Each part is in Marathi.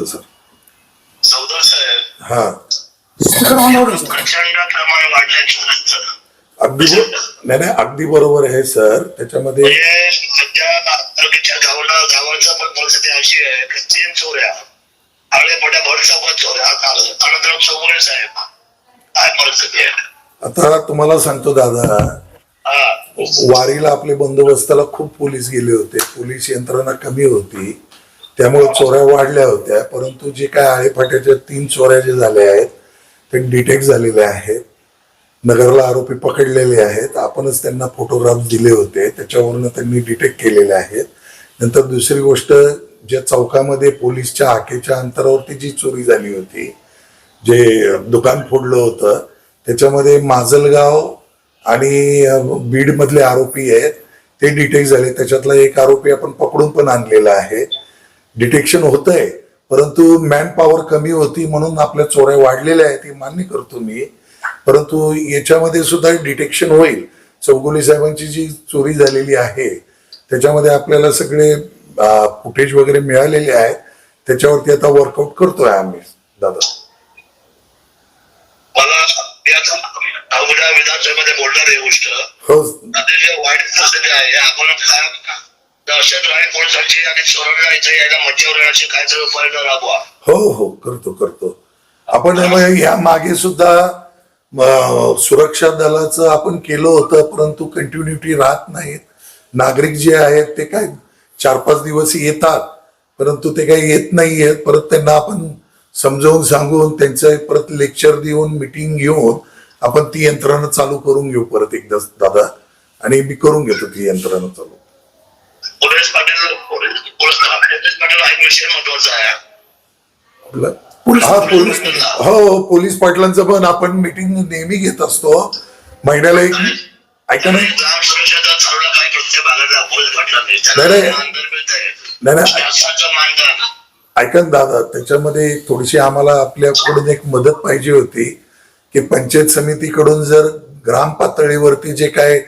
निवंत सर. साहेब. हा. प्रचंड प्रमाण वाढल्याचं अगदी नाही नाही अगदी बरोबर आहे सर. त्याच्यामध्ये म्हणजे सध्या तालुक्याच्या गावाला गावाचा पण परिस्थिती अशी आहे की तीन चोऱ्या आळे मोठ्या भर चौकात चोऱ्या काल अनंतराव चौगुले साहेब. काय परिस्थिती आहे? आता तुम्हाला सांगतो दादा. हा. वारीला आपले बंदोबस्ताला खूप पोलीस गेले होते. पोलीस यंत्रणा कमी होती. त्यामुळे चोऱ्या वाढल्या होत्या परंतु जे काय आळेफाट्याच्या तीन चोऱ्या जे झाल्या आहेत ते डिटेक्ट झालेले आहेत. नगरला आरोपी पकडलेले आहेत. आपणच त्यांना फोटोग्राफ दिले होते. त्याच्यावरून त्यांनी डिटेक्ट केलेले आहेत. नंतर दुसरी गोष्ट ज्या चौकामध्ये पोलीसच्या हाकेच्या अंतरावरती जी चोरी झाली होती जे दुकान फोडलं होतं त्याच्यामध्ये माजलगाव आणि बीड मधले आरोपी आहेत ते डिटेक्ट झाले. त्याच्यातला एक आरोपी आपण पकडून पण आणलेला आहे. डिटेक्शन होत आहे परंतु मॅन पॉवर कमी होती म्हणून आपल्या चोऱ्या वाढलेल्या आहेत हे मान्य करतो मी. परंतु याच्यामध्ये सुद्धा डिटेक्शन होईल. चौगुले साहेबांची जी चोरी झालेली आहे त्याच्यामध्ये आपल्याला सगळे फुटेज वगैरे मिळालेले आहेत. त्याच्यावरती आता वर्कआउट करतोय आम्ही दादा. मला विधानसभेमध्ये बोलणार आहे गोष्ट. हो. वाईट परिस्थिती आहे आपण पोलिसांची आणि चोरांना इथे यायला काहीतरी उपाययोजना राबवा. हो हो करतो करतो. आपण मग या मागे सुद्धा सुरक्षा दलाचं आपण केलं होतं परंतु कंटिन्युटी राहत नाहीत. नागरिक जे आहेत ते काय चार पाच दिवस येतात परंतु ते काही येत नाही आहेत परत त्यांना आपण समजावून सांगून त्यांचं परत लेक्चर देऊन मिटिंग घेऊन आपण ती यंत्रणा चालू करून घेऊ परत एकदा दादा. आणि मी करून घेतो ती यंत्रणा चालू. पोलीस पाटील पोलीस पाटील हा एक विषय महत्त्वाचा आहे आपलं हा पोलीस हो पोलीस पाटलांचं पण आपण मीटिंग नेहमी घेत असतो. महिन्याला एक ऐका नाही, ऐका दादा त्याच्यामध्ये थोडीशी आम्हाला आपल्याकडून एक मदत पाहिजे होती की पंचायत समितीकडून जर ग्राम पातळीवरती जे काय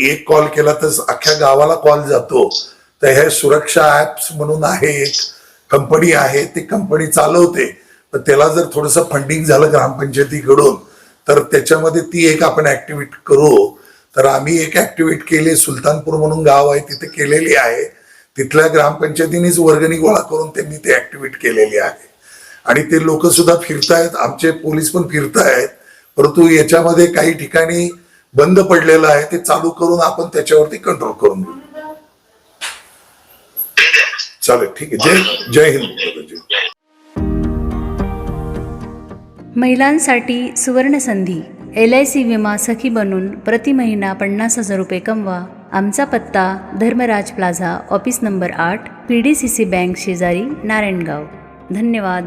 एक कॉल केला तर अख्ख्या गावाला कॉल जातो. तर हे सुरक्षा ऍप्स म्हणून आहे एक कंपनी आहे ती कंपनी चालवते. तर त्याला जर थोडंसं फंडिंग झालं ग्रामपंचायतीकडून तर त्याच्यामध्ये ती एक आपण ऍक्टिव्हेट करू. तर आम्ही एक ऍक्टिव्हेट केली सुलतानपूर म्हणून गाव आहे तिथे केलेली आहे. तिथल्या ग्रामपंचायतीनेच वर्गणी गोळा करून त्यांनी ते ऍक्टिव्हेट केलेली आहे. आणि ते लोक सुद्धा फिरतायत आमचे पोलीस पण फिरतायत. परंतु याच्यामध्ये काही ठिकाणी बंद पडलेलं आहे ते चालू करून आपण त्याच्यावरती कंट्रोल करून घेऊ चालेल ठीक आहे. जय जय हिंद महिलांसाठी सुवर्ण संधी एल आय सी विमा सखी बनून प्रति महिना पन्नास हजार रुपये कमवा. आमचा पत्ता धर्मराज प्लाझा ऑफिस नंबर आठ P D C C bank शेजारी नारायणगाव. धन्यवाद.